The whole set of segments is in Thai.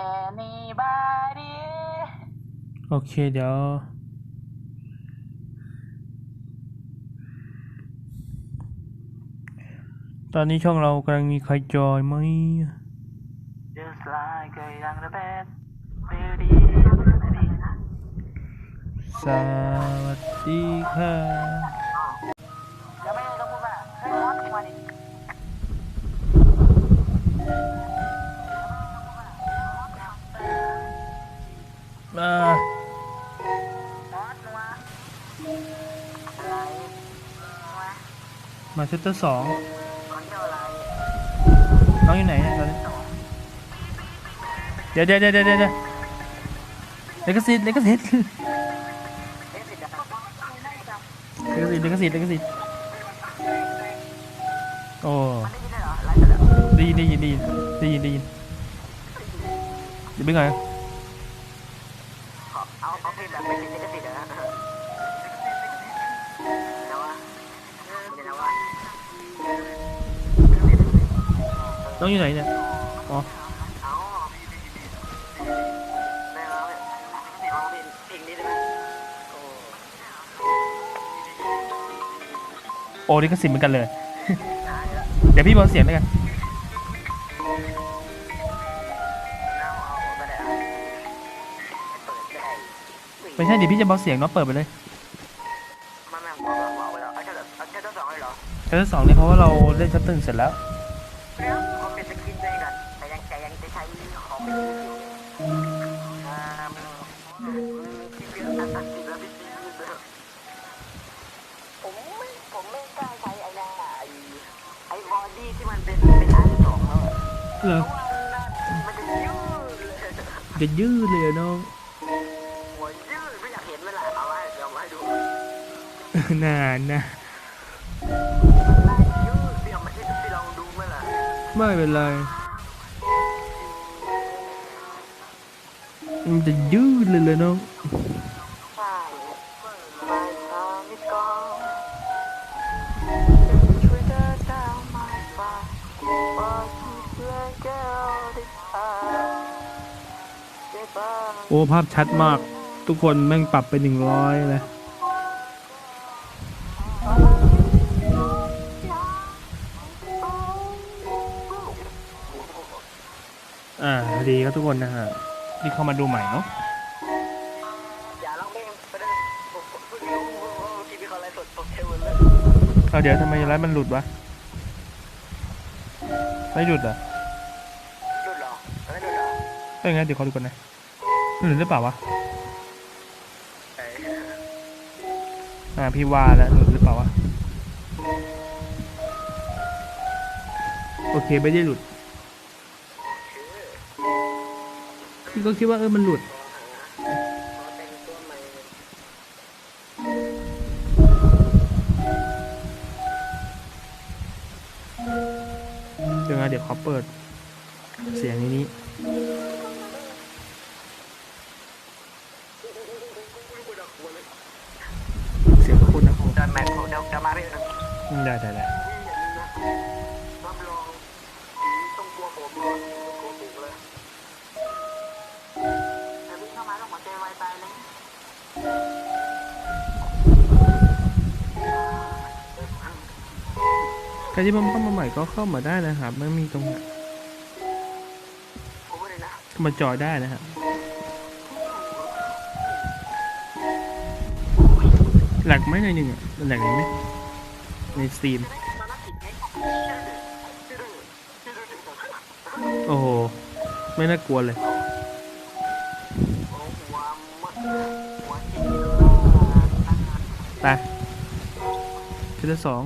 anybody โอเค เดี๋ยว ตอนนี้ช่องเรากำลังมีใครจอยไหม just like a young the bed beauty สวัสดีค่ะ มามอสมาอะไรมามาเซตเตอร์สองตอนเที่ยวอะไรน้องอยู่ไหนเนี่ยตอนนี้เดี๋ยวเดี๋ยวเดี๋ยวเดี๋ยวเลกสิทธิ์เลกสิทธิ์เลกสิทธิ์เลกสิทธิ์เลกสิทธิ์โอ้ได้ยินได้ยินได้ยินได้ยินได้ยินเดี๋ยวไปก่อน เอาเอาเพลงแบบไม่ติดลิขสิทธิ์อะนะวะเนี่ยนะวะน้องอยู่ไหนเนี่ย อ๋อเอาไม่เอาไม่เอาเพลงเพลงนี้ได้ไหมโอ้โอ้ลิขสิทธิ์เหมือนกันเลยตายแล้วเดี๋ยวพี่เบาเสียงแล้วกัน ไม่ใช่เดี๋ยวพี่จะเบาเสียงเนาะเปิดไปเลยมาแม่งบอกว่าบอกไว้แล้วเอาแค่เอาแค่ตัวสองเลยเหรอเซตเตอร์สองเนี่ยเพราะว่าเราเล่นชัตเตอร์เสร็จแล้วแล้วเขาเป็นสกินด้วยกันแต่ยังแต่ยังจะใช้ของเป็นสกินอยู่อ่ามีที่เป็นอันอันที่แล้วพี่ซีด้วยผมไม่ผมไม่กล้าใช้ไอ้นั่นอะไอ้ไอ้บอดี้ที่มันเป็นเป็นอันสองแล้วอะเหรอเพราะว่ามันจะยืดเลยจะยืดเลยอะน้อง นานนะ ไม่เป็นไร มันจะยืดเลยเลยน้องโอ้ ภาพชัดมาก ทุกคนแม่งปรับเป็นหนึ่งร้อยเลย อ่าดีครับทุกคนนะฮะที่เข้ามาดูใหม่เนาะเอาเดี๋ยวทำไมไลฟ์มันหลุดวะ ไม่หลุดเหรอะหลุดเหรอไม่หลุดเหรอถ้าอย่างงั้นเดี๋ยวขอดูก่อนนะหลุดหรือเปล่าวะอ้อ่าพี่ว่าแล้วหลุดหรือเปล่าวะ โอเคไม่ได้หลุด ก็คิดว่าเออมันหลุดขอแต่งตัวใหม่เดี๋ยวนะเดี๋ยวขอเปิด เสียงในนี้เสียงคุณนะเดินแมทเดี๋ยวจะมาเรื่อยนะได้ได้ได้ ใครที่มเข้ามาใหม่ก็เข้ามาได้นะครับไม่มีตรงไหนมไม่ได้นะเข้ามาจอยได้นะครับแหลกไหมในอยหนึ่งอะแหลกไหมในสตรีม โอ้โห ไม่น่ากลัวเลยไปชุดที่สอง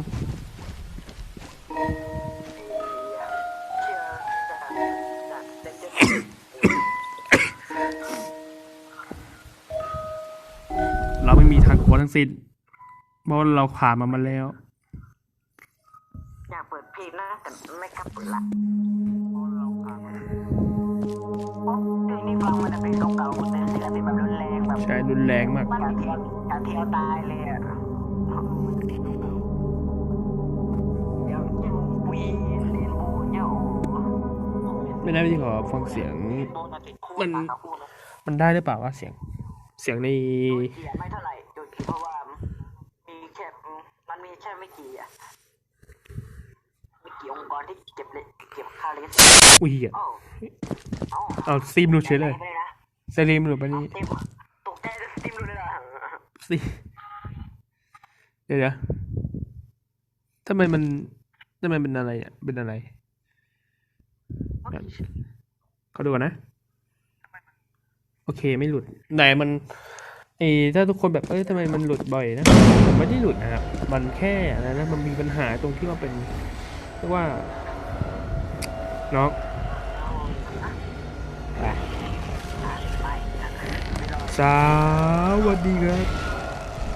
ไม่มีทางกลัวทั้งสิ้นเพราะเราผ่านมามาแล้ว อยากเปิดเพลงนะแต่ไม่กล้าเปิดละเพลงนี้ฟังมันจะเป็นเก่าๆแต่เสียงเป็นแบบรุนแรงแบบใช่รุนแรงมาก การเที่ยวการเที่ยวตายเลยอะเดี๋ยวจะวีเรียนโบเนาะไม่ได้พี่ขอฟังเสียงโดนมาติดคู่มันปากกับคู่นะมันได้หรือเปล่าวะเสียง เสียงในโดย เกียร์ไม่เท่าไหร่โดยเกียร์เพราะว่ามีแค่มันมีแค่ไม่กี่อะไม่กี่องค์กรที่เก็บเลยเก็บค่าเลสอุ้ยเหี้ยเอ้าเอ้าเอาซีมดูเฉยเลยไม่ได้นะเซรีมหรือปะนี่เต็มตกใจเลยสติมดูเลยนะซีเดี๋ยวเดี๋ยวทำไมมันทำไมเป็นอะไรอะเป็นอะไรเขาดูก่อนนะ โอเคไม่หลุดแต่มัน ไอ้ถ้าทุกคนแบบเอ้ยทำไมมันหลุดบ่อยนะมันไม่ได้หลุดนะครับมันแค่อะนะมันมีปัญหาตรงที่ว่าเป็นเรียกว่าน้องสวัสดีครับ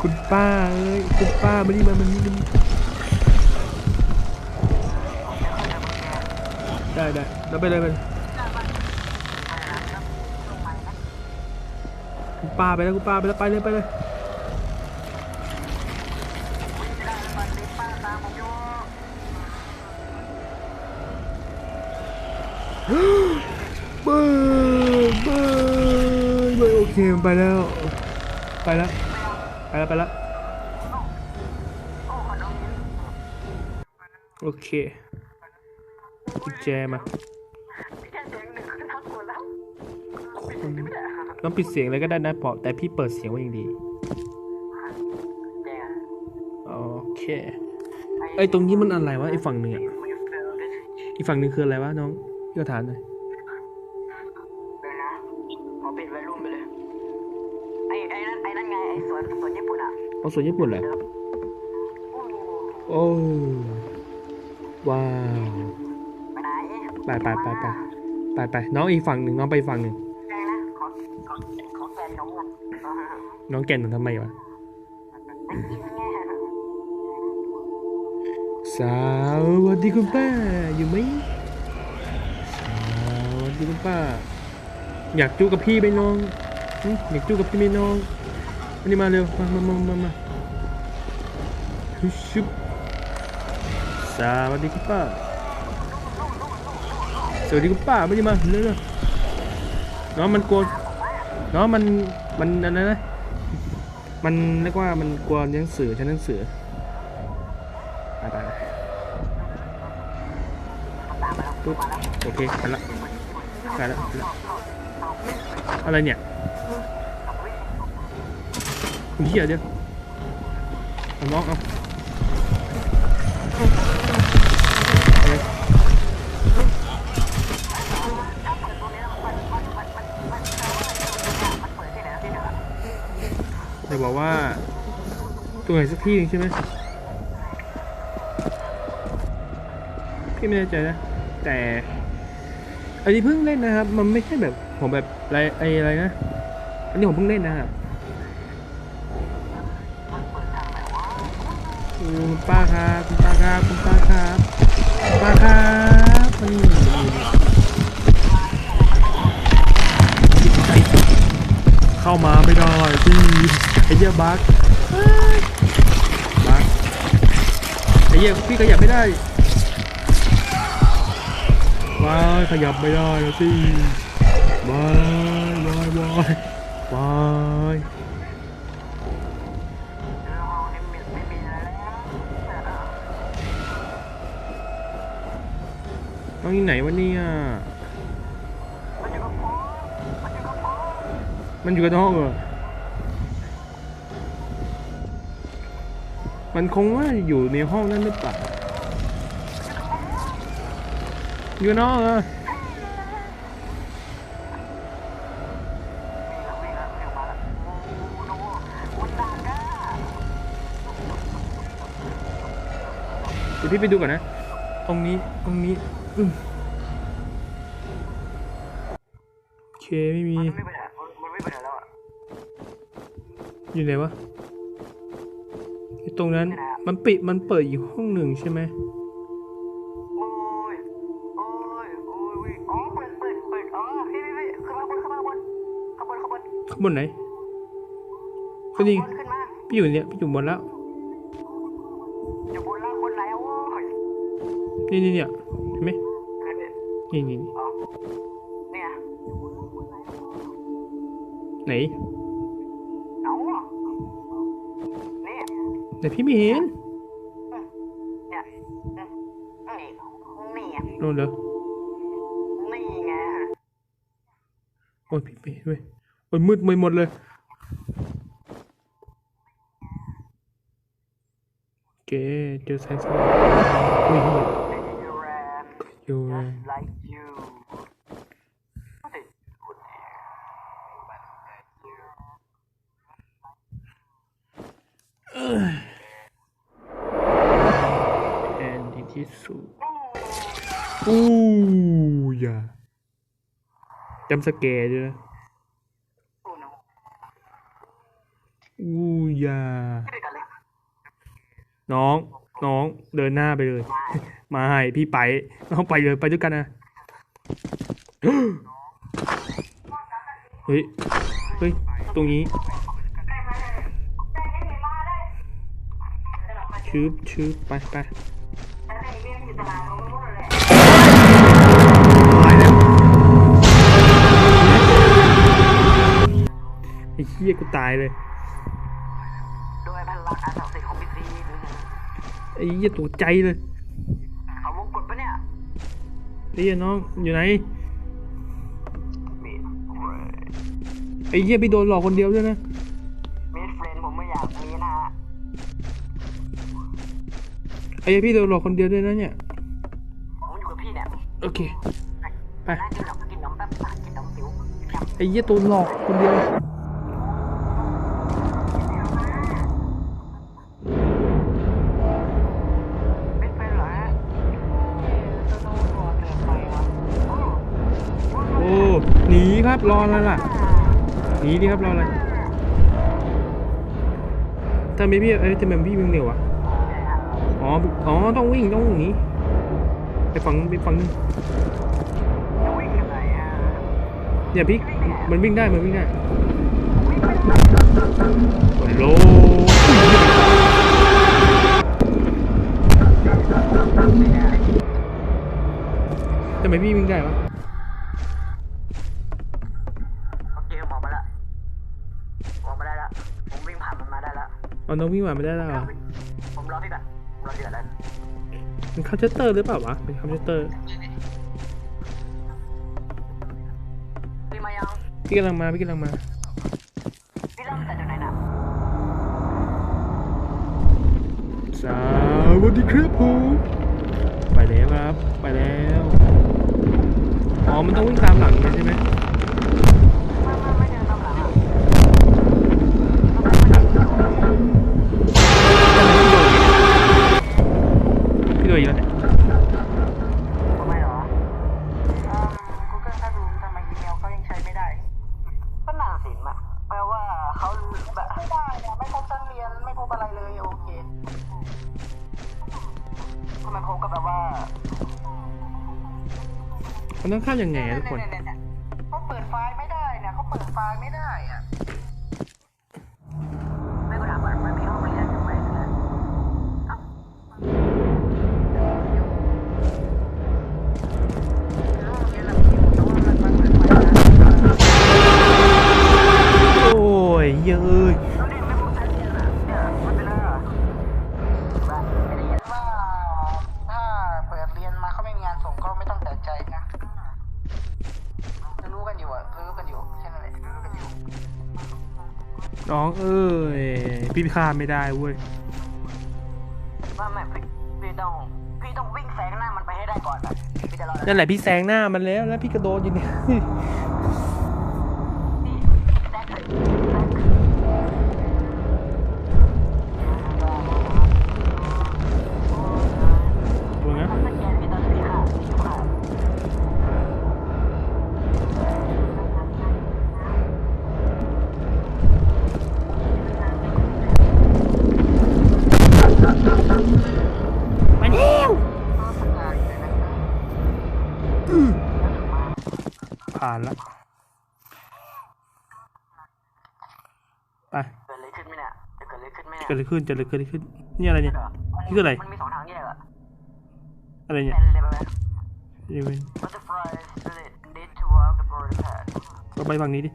คุณป้าเอ้ยคุณป้ามานี่มามันนี่มันได้ได้เราไปเลยไปเลย ป้าไปแล้วคุณป้าไปแล้วไปเลยไปเลยเบ้ยเบ้ยเบ้ยโอเคไปแล้ว ไปแล้ว ไปแล้ว ไปแล้ว โอเคกุญแจมา ต้องปิดเสียงเลยก็ได้นะเพราะแต่พี่เปิดเสียงไว้อย่างดีแกโอเค ไอ้ยตรงนี้มันอะไรวะไอ้ฝั่งหนึ่งอะมันเฟลได้อีกฝั่งหนึ่งคืออะไรวะน้องพี่ก็ถามหน่อยเดี๋ยวนะขอปิดไวรุ่มไปเลย ไอ้ไอ้นั่นไอ้นั่นไงไอ้สวนสวนญี่ปุ่นอะเอาส่วนญี่ปุ่นเหรอโอ้โหโอ้ว้าวไปไหนไปไปไปไปไปไปน้องอีกฝั่งหนึ่งน้องไปอีกฝั่งหนึ่ง น้องแก่นหนูทำไมวะไม่กินไงสวัสดีคุณป้าอยู่ไหมสาววัสดีคุณป้า อยากจู้กับพี่ไหมน้องอยากจู้กับพี่ไหมน้องอันนี้มาเร็ว มามามามามาฮึชุบสวัสดีคุณป้า สวัสดีคุณป้าไม่ได้มาเร็วเร็วน้องมันกลัวน้องมันมันอะไรนะ มันเรียกว่ามันกลัวหนังสือชั้นหนังสือไปไปไปปุ๊บโอเคไปละไปละไปละอะไรเนี่ยเหี้ยเดี๋ยวเอาน้องเอาเอา เดี๋ยวบอกว่า ตัวไหนสักที่หนึงใช่ไหมพี่ไม่แน่ใจนะ แต่ อันนี้เพิ่งเล่นนะครับ มันไม่ใช่แบบผมแบบอะไรอะไรนะ อันนี้ผมเพิ่งเล่นนะครับคุณป้าครับคุณป้าครับคุณป้าครับป้าครับมันเข้ามาไม่ได้พี่ อ้เหี้ยบักบักไอ้เหี้ยพี่ขยับไม่ได้ว้ายขยับไม่ได้แล้วสิว้ายว้ายว้ายว้ายไม่มีอะไรแล้องอยู่ไหนวะเนี่ยมันอยู่กับท้องเหรอ มันคงว่าอยู่ในห้องนั้นหรือเปล่าอยู่น้องเหรอวิ่งแล้ววิ่งมาแล้วโอ้โหมันดังอะเดี๋ยวพี่ไปดูก่อนนะ ตรงนี้ ตรงนี้ อืมโอเค ไม่มี มันไม่ไปไหนมันไม่ไปไหนแล้วอะ อยู่ไหนวะ ตรงนั้น มันปิดมันเปิดอยู่ห้องหนึ่งใช่ไหมเข้าบนนงบนไหนก็ขึ้นพี่อยู่เนี่ยพี่อยู่บนแล้ว อยู่บนล่างบนไหนโอ้ยนี่นี่เนี่ยเห็นไหมนี่นี่นี่เนี่ยไหน แต่พี่ไม่เห็นเนี่ยนี่นู่นเหรอนี่ไงโอ้ยพี่ไม่เห็นเว้ยโอ้ยมืดไปหมดเลยโอเคเจอแสงสว่างยเหี้ย You ran อยู่ just like you แอนดีที่สุดอู้อ ยาจำสแกร์ด้วยนะอู้ย่าน้อง น้องเดินหน้าไปเลย มาให้พี่ไป น้องไปเลยไปด้วยกันนะ เฮ้ย เฮ้ย ตรงนี้ ชืบชืบไปไป อ้เหี้ยกูตายเลยโดยพลังอันศักดิ์สิทธิ์ของพิธีไอ้เหี้ยตกใจเลยเขาวงกดปะเนี่ยไอ้เหี้ยน้องอยู่ไหนมีดไอ้เหี้ยพี่โดนหลอกคนเดียวด้วยนะมีดเฟรนผมไม่อยากมีนะฮะไอ้เหี้ยพี่โดนหลอกคนเดียวด้วยนะเนี่ยผมอยู่กับพี่เนี่ยโอเคไปน่ากินหนมกินนมแป๊บกินนมสิวไอ้เหี้ยโดนหลอกคนเดียว ครับรออะไรล่ะหนีดิครับรออะไรทำไมพี่เอ้ยทำไมพี่วิ่งเร็วอะอ๋อ อ๋อ ต้องวิ่ง ต้องหนีไปฝั่งไปฝั่งนึงจะวิ่งยังไงอะเนี่ยพี่ มันวิ่งได้ มันวิ่งได้ฮัลโหลทำไมพี่วิ่งได้วะ อเคหมอมาละหมอมาได้ละผมวิ่งผ่านมันมาได้ละเอาน้องวิ่งมาไม่ได้แล้วเหรอผมรอพี่ก่อนผมรอพี่ก่อนแล้วเป็นคัมเชสเตอร์หรือเปล่าวะเป็นคัมเชสเตอร์พี่มายังพี่กำลังมาพี่กำลังมาพี่เริ่มแต่จากไหนนะสวัสดีครับผมไปแล้วครับ ไปแล้ว อ๋อ มันต้องวิ่งตามหลังใช่ไหมไม่ ยเยอะเนี่ยทำไมเหรออ่า Google Classroom ทำไมอีเมลเขายังใช้ไม่ได้ ก็น่าสินอะแปลว่าเขาแบบไม่ได้เนี่ยไม่พบชั้นเรียนไม่พบอะไรเลยโอเคทำไมพบกับแบบว่ามันต้องข้ามยังไงอะทุกคนเยๆๆเขาเปิดไฟล์ไม่ได้เนี่ยเขาเปิดไฟล์ไม่ได้อะ พี่ข้ามไม่ได้เว้ยว่าไม่พี่พี่ต้องพี่ต้องวิ่งแซงหน้ามันไปให้ได้ก่อนอะพี่จะรอนั่นแหละพี่แซงหน้ามันแล้วแล้วพี่กระโดดอยู่เนี่ยานละไปเกิดอะไรขึ้นไหมเนี่ยจะเกิดอะไรขึ้นไหมเนี่ยเกิดอะไรขึ้นเกิดอะไรเกิดอะไรขึ้นนี่อะไรเนี่ยนี่คืออะไรมันมีสองทางแยกอะอะไรเนี่ยเป็นเลยไหมนี่เป็น Butterflies that lead to walk the border path เราไปฝั่งนี้ดิ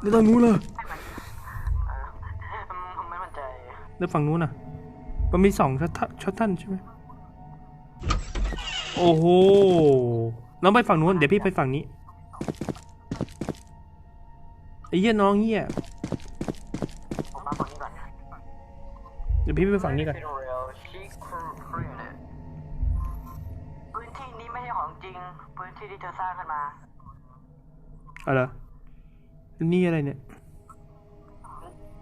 แล้วทางนู้นล่ะไม่มั่นใจแล้วฝั่งนู้นน่ะมันมีสองช็อตท่าช็อตท่านใช่ไหม โอ้โหน้องไปฝั่งนู้นเดี๋ยวพี่ไปฝั่งนี้ไอ้เหี้ยน้องเหี้ยผมมาฝั่งนี้ก่อนเดี๋ยวพี่ไปฝั่งนี้ก่อนเป็นเรียลชีครีนพื้นที่นี้ไม่ใช่ของจริง พื้นที่ที่เธอสร้างขึ้นมาอะไรนี่อะไรเนี่ย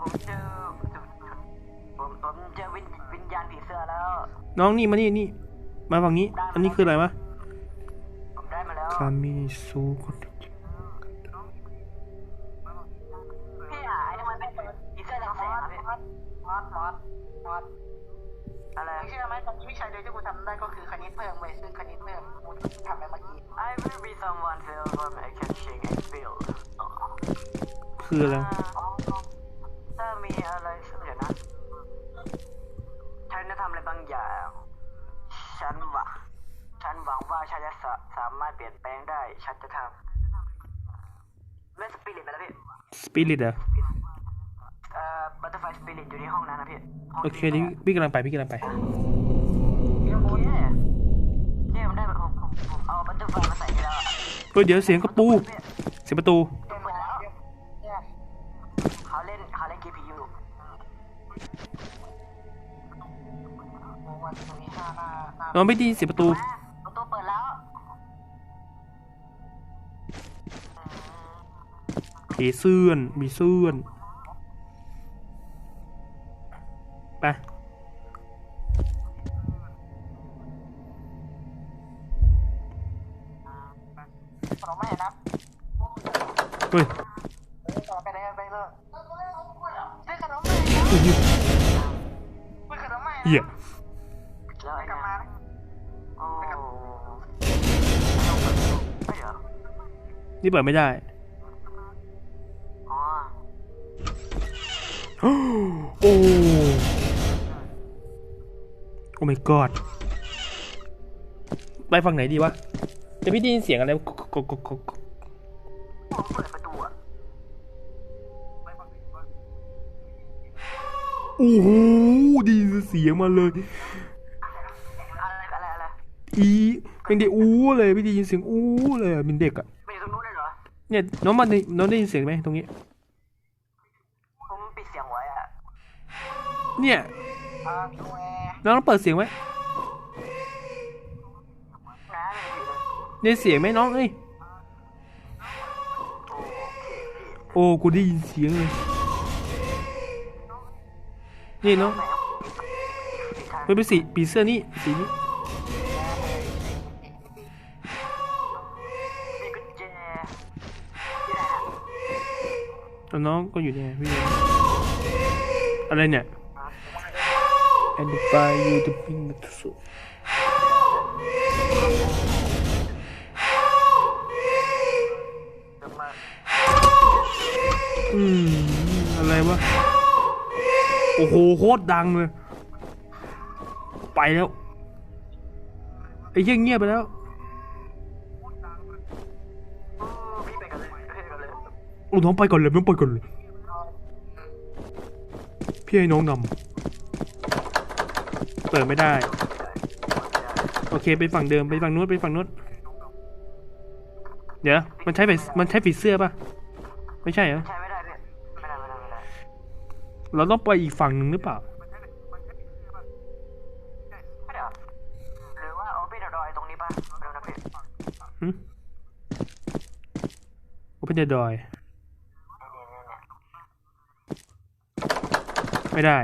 ผมเจอผมผมเจอวิญวิญญาณผีเสื้อแล้ว น้องนี่มานี่นี่ มาฝั่งนี้ อันนี้คืออะไรวะผมได้มาแล้วคามิซูคนพี่อะไอ้ทำไมเป็นผีเสื้อจังแสงอะพี่มอสมอสมอสมอสอะไรมึงเชื่อไหมตอนนี้วิชาเดียวที่กูทำได้ก็คือคณิตเพิ่มเว้ยซึ่งคณิตเพิ่มกูทำไปเมื่อกี้ I will be someone who will make a change and feel คืออะไร ฉันจะทำเล่นสปิริตไปแล้วพี่สปิริตอะเอ่อบัตเตอร์ไฟสปิริตอยู่ในห้องนั้นนะพี่ห้งโอเคนี่พี่กำลังไปพี่กำลังไปโอเคเย้ผมได้ผมผมผมเอาบัตเตอร์ไฟมาใส่ให้แล้วอะเฮ้ยเดี๋ยวเสียงกระปู เสียงประตูเต็มหมดแล้วเนี่ยเขาเล่นเขาเล่น GPU โอ้วันตรงนี้ห้าหน้าหน้าน้องไม่ได้ยินเสียงประตูปร เสื่อนมีเสื่อนไปขนมไม่เห็นนะเฮ้ยเออต่อไปเลยไปเลยซื้อขนมไม่เฮ้ยซื้อขนมไม่เหี้ยแล้วไปไอ้กลับเนี่ยมานะโอ้ไม่เหรอนี่เปิดไม่ได้ my god ไปฝั่งไหนดีวะแต่พี่ได้ยินเสียงอะไรกกกกกกผมเปิดประตูอะโอ้โหไดีเสียงมาเลยอะไรอะไรอะไรอีเป็นเด็กอู้เลยพี่ได้ยินเสียงอู้เลยอะเป็นเด็กอะไม่อยู่ตรงนู้นเลยเหรอเนี่ยน้องมันได้น้องได้ยินเสียงไหมตรงนี้ผมปิดเสียงไว้อะเนี่ย อ่าดูแอร์น้องต้องเปิดเสียงไว้ได้เสียงไหมน้องเอ้ย โอ้ กูได้ยินเสียงเลย นี่น้องไหนอะมันเป็นสีปีเสื้อนี่สีนี้มีกุญแล้วน้องก็อยู่เนี่ยพี่อะไรเนี่ย and the fire you to bring the to soul เดี๋ยวมาอืม อะไรวะ โอ้โห โคตรดังเลย ไปแล้ว ไอ้เหี้ยเงียบไปแล้ว โอ้น้องไปก่อนเลยน้องไปก่อนเลย พี่ให้น้องนำ เปิดไม่ได้ โอเคไปฝั่งเดิมไปฝั่งนู้นไปฝั่งนู้นเดี๋ยวมันใช้ไฟมันใช้ฝีเสื้อปะไม่ใช่เหรอเราต้องไปอีกฝั่งหนึ่งหรือเปล่าไม่ได้เหรือว่าเอาพี่เดอะดอยตรงนี้ป่ะเดี๋ยวนะพี่หึโอเพนเดอร์ดอย ไม่ได้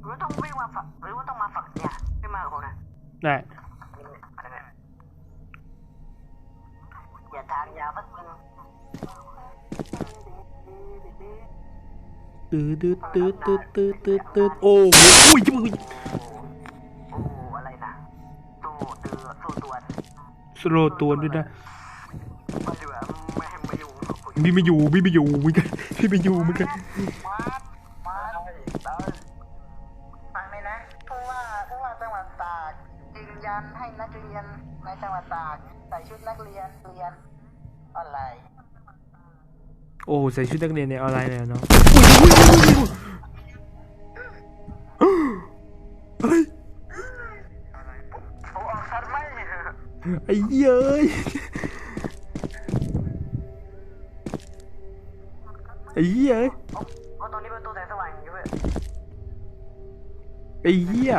หรือต้องวิ่งมาฝั่งหรือว่าต้องมาฝั่งเนี่ยไม่มากับผมนะ ได้อะไรเนี่ยอย่าทางยาวสักนึงตืดตืดตืดตืดตืดตืดตืดโอ้โหอุ้ยจิ้มอุ้ยโอ้อะไรนะตู้เตือสู้ตัวนสโลว์ตัวด้วยนะมาดีกว่าไม่ให้มาอยู่งกับคุณพี่ไม่อยู่พี่ไม่อยู่เหมือนกันพี่ไม่อยู่เหมือนกัน อ้ใส่ชุดนักเรียนในออนไลน์เลยเนาะอุ้ยอุ้ยอุ้ยอุ้ยอุ้ยเฮ้ยผมออกชัดไอ้เย้ยไอ้เหี้ยเอ้ยโอ้ตรงนี้ประตูแสงสว่างอยู่เว้ยไอ้เหี้ย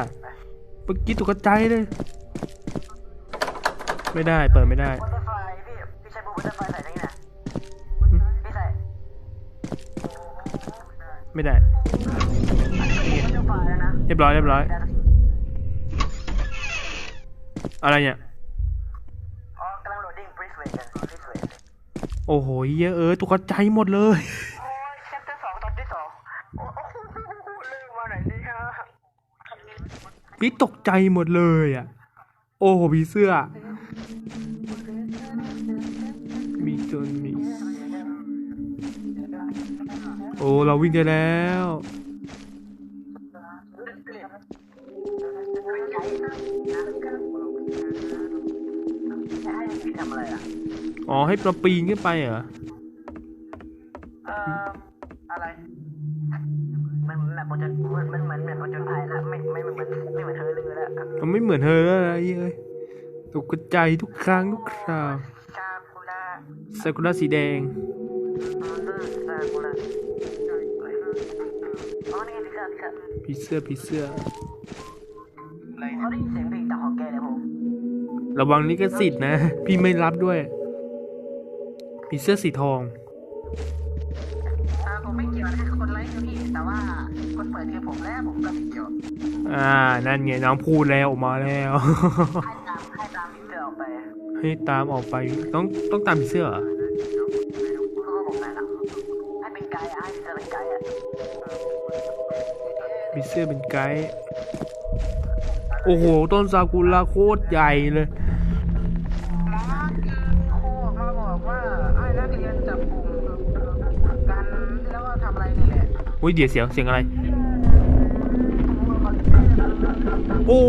เมื่อกี้ตกใจเลย ไม่ได้ เปิดไม่ได้พี่ใช้บูบัตเตอร์ไฟใส่ได้ไงเนี่ย ไม่ได้เรียบร้อยเรียบร้อย อะไรเนี่ยโอ้โหเยอะเออตุกใจหมดเลยพี่ตกใจหมดเลยอะ โอ้โหพี่เสื้อ อ้เราวิ่งได้แล้ว ทำอะไรอะอ๋อให้เราปีนขึ้นไปเหรอ เอ่ออะไร มันแบบมันจะมันมันเหมือนแบบมันจนภัยแล้วไม่ไม่เหมือนไม่เหมือนเธอเลยแล้วมันไม่เหมือนเธอแล้วนะไอ้เอ้ยตกใจทุกครั้งทุกคราวชาคุระซากุระสีแดง ซาคุระ พี่เสื้อพี่เสื้อผีเสื้อผีเสื้อเขาได้ยินเสียงเพลงจากของแกเลยผมระวังลิขสิทธิ์นะ พี่ไม่รับด้วยผีเสื้อสีทอง อ่าผมไม่เกี่ยวนะคนไลค์คือพี่แต่ว่าคนเปิดคือผมแล้วผมก็ไม่เกี่ยวอ่า นั่นไงน้องพูดแล้วออกมาแล้ว ให้ตามให้ตามพี่เสื้อออกไปให้ตามออกไปต้องต้องตามผีเสื้อเหรอเขาก็บอกนั่นอะให้เป็นไกด์อะให้พี่เสื้อเป็นไกด์อะ ผีเสื้อเป็นไกด์โอ้โห ต้นซากุระโคตรใหญ่เลยหมอคือครูออกมาบอกว่าไอ้นักเรียนจับกลุ่มกันแล้วก็ทำอะไรนี่แหละอุ้ยเดี๋ยวเสียงเสียงอะไร โอ้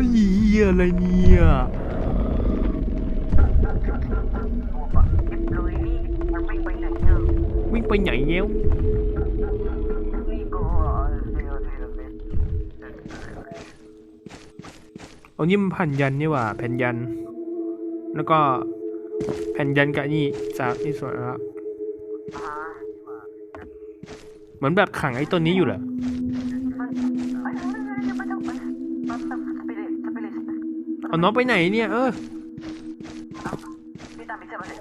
ยเหี้ยอะไรเนี่ยตัวปะลุยนี่มันวิ่งไปไหนเนี่ยวิ่งไปไหนเงี้ยว อานี่มันแผ่นยันนี่หว่า แผ่นยัน แล้วก็แผ่นยันกับนี่จากนี่ส่วนละเหมือนแบบขังไอ้ต้นนี้อยู่เหรอเอาน้องไปไหนเนี่ย เออพี่ตามพี่เสื้อมาสิ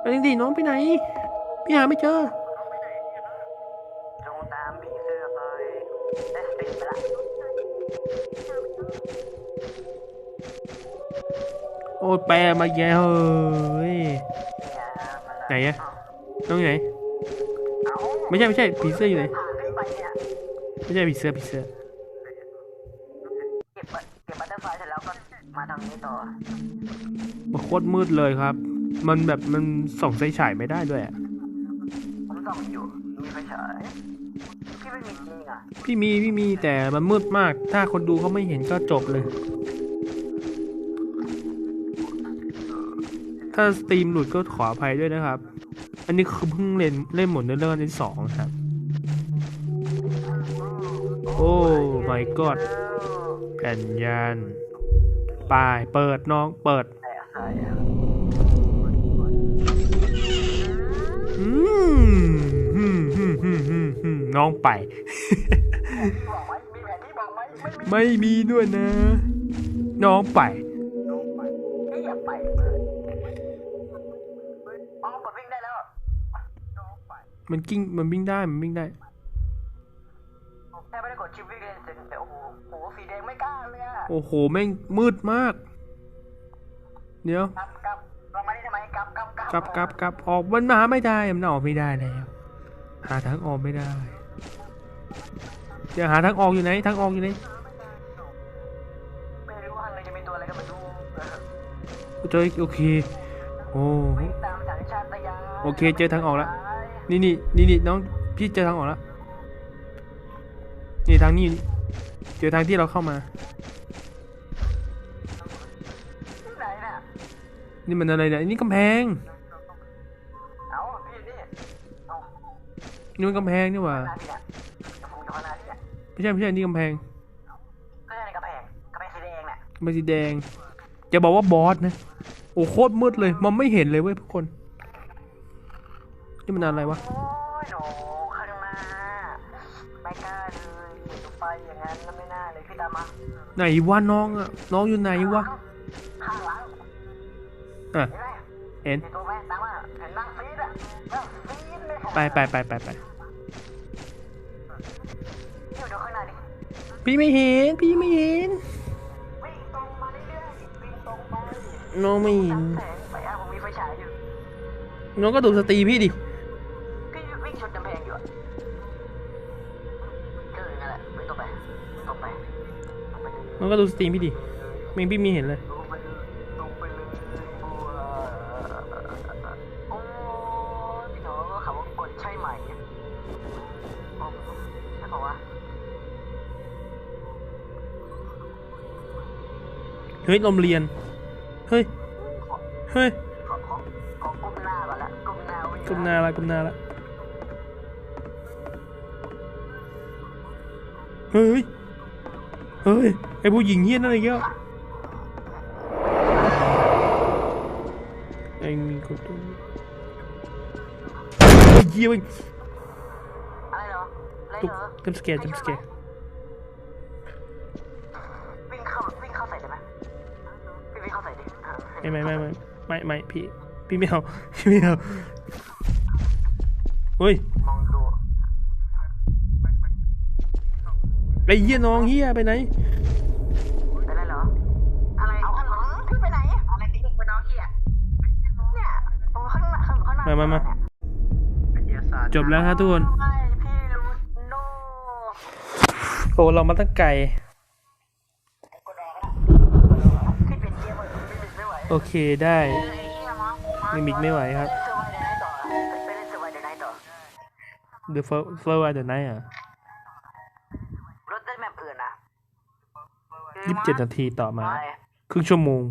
ไปดิน้องไปไหน พี่หาไม่เจอ โอ้แปลมาแย่เฮ้ยไหนอะน้องอยู่ไหน ไม่ใช่ไม่ใช่ผีเสื้ออยู่ไหน ไม่ใช่ผีเสื้อผีเสื้อเก็บเก็บบัตเตอร์ไฟเสร็จแล้วก็มาทางนี้ต่อโอ้โคตรมืดเลยครับ มันแบบมันส่องไฟฉายไม่ได้ด้วยอะผมส่องอยู่ มีไฟฉายพี่ไม่มีจริงอะพี่มีพี่มีแต่มันมืดมาก ถ้าคนดูเขาไม่เห็นก็จบเลย ถ้าสตรีมหลุดก็ขออภัยด้วยนะครับ อันนี้คือเพิ่งเล่นเล่นหมดในเรื่องที่สองครับ โอ้ my god แผ่นยันปายเปิดน้องเปิดน้องไป ไม่มีด้วยนะ น้องไป มันกิ้งมันวิ่งได้มันวิ่งได้แค่ไม่ได้กดชิปวิ่งเลยแต่โอ้โหโอ้โหสีแดงไม่กล้าเลยอะโอ้โหแม่งมืดมาก เดี๋ยวกลับกลับเรามานี่ทำไมกลับกลับกลับกลับกลับกลับออกมันมาไม่ได้มันออกไม่ได้แล้วหาทางออกไม่ได้เดี๋ยวหาทางออกอยู่ไหนทางออกอยู่ไหนไม่รู้ว่าอะไรจะมีตัวอะไรก็ไม่รู้เจอโอเคโอ้วิ่งตามสัญชาตญาณโอเคเจอทางออกแล้ว นี่นี่นี่นี่น้องพี่เจอทางออกแล้วนี่ทางนี้เจอทางที่เราเข้ามา นี่มันอะไรเนี่ยนี่กำแพงเนี่มันกำแพงนี่หว่าไม่ใช่ไม่ใช่นี่กำแพงกำแพงสีแดงจะบอกว่าบอสนะโอ้โคตรมืดเลยมันไม่เห็นเลยเว้ยทุกคน นี่มันอะไรวะโอ้ยหนูข้างหน้าไม่กล้าเลยเห็นไฟอย่างนั้นแล้วไม่น่าเลยพี่ตามมาไหนวะน้องอะน้องอยู่ไหนวะข้างหลังอะเห็นไหมเห็นเห็นตัวไหมตามมาเห็นนั่งฟีดอะนั่งฟีดเลยไปไปไปไปไปอยู่ดูข้างหน้าดิพี่ไม่เห็นพี่ไม่เห็นวิ่งตรงมาเรื่อยๆวิ่งตรงไปน้องไม่เห็นแสงไปอะผมมีไฟฉายอยู่น้องก็ดูสตรีพี่ดิ วิ่งตรงไปตรงไปตรงไปเลยน้องก็ดูสตรีมพี่ดิเมงพี่ไมีเห็นเลยตรงไปเลยตรงไปเลยโอ้พี่น้องเขาว่ากดใช่ไหมโอ้ใช่เปล่าวะเฮ้ยลมเรียน เฮ้ยขอเฮ้ยขอขอขอก้มหน้าก่อนละก้มหน้าไว้กุมหนาละกุมหนาละ เฮ้ยเฮ้ยไอผู้หญิงเฮี้ยนั่นอะไรเงี้ยไอมีคนตัวเฮ้ยเยี่ยมอะไรเหรออะไรตุกเหรอจำสแกร์จำสแกร์วิ่งเข้าวิ่งเข้าใส่ได้ไหมพี่วิ่งเข้าใส่ดิเออไม่ไม่ไม่ไม่ไม่ไม่พี่พี่ไม่เอาพี่ไม่เอาเฮ้ย มองดู ไอเหี้ยน้องเหี้ยไปไหนเป็นไรเหรอ อะไรเอาข้างหลังพี่ไปไหนอะไรติ๊กไปน้องพี่อะเนี่ยตรงข้างหน้าข้างข้างหน้ามามามาเนี่ยจบแล้วฮะทุกคนไม่พี่รู้โนโอ้เรามาตั้งไกล พี่เป็นเกมเลยพี่เป็นไม่ไหวโอเคได้ไอ้เหี้ยมั้งมิมิกไม่ไหวครับ เซอร์ไวเดอร์ไนท์ต่อไปเล่นเซอร์ไวเดอร์ไนท์ต่อ The Fur Fur Why the Night อะ ยี่สิบเจ็ดนาทีต่อมาไปครึ่งชั่วโมง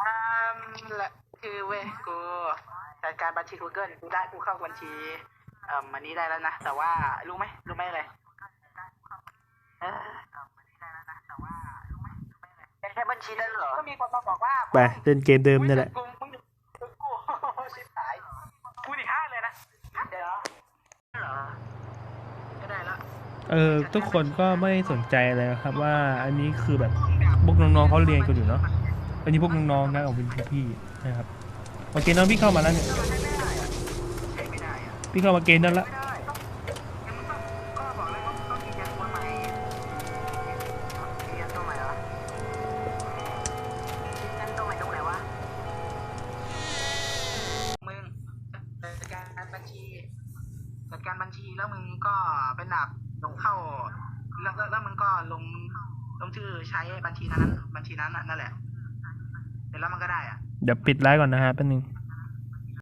อืมและคือเว้ยกูจัดการบัญชี Google กูได้กูเข้าบัญชีเอ่อมันนี้ได้แล้วนะ แต่ว่ารู้ไหมรู้ไหมอะไรเออเป็นแค่บัญชีได้เหรอก็มีคนมาบอกว่าไปเล่นเกมเดิมนี่แหละกูมึงกูกูชิบหายกูอีกห้าเลยนะเดี๋ยว เหรอ ก็ได้แล้ว เออทุกคนก็ไม่สนใจเลยครับว่าอันนี้คือแบบพวกน้องๆเขาเรียนกันอยู่เนาะอันนี้พวกน้องๆนะของเป็นพี่ๆนะครับโอเคน้องพี่เข้ามาแล้วเนี่ยพี่เข้ามาเกณฑ์นั่นละ ปิดไลฟ์ก่อนนะฮะแป๊บนึง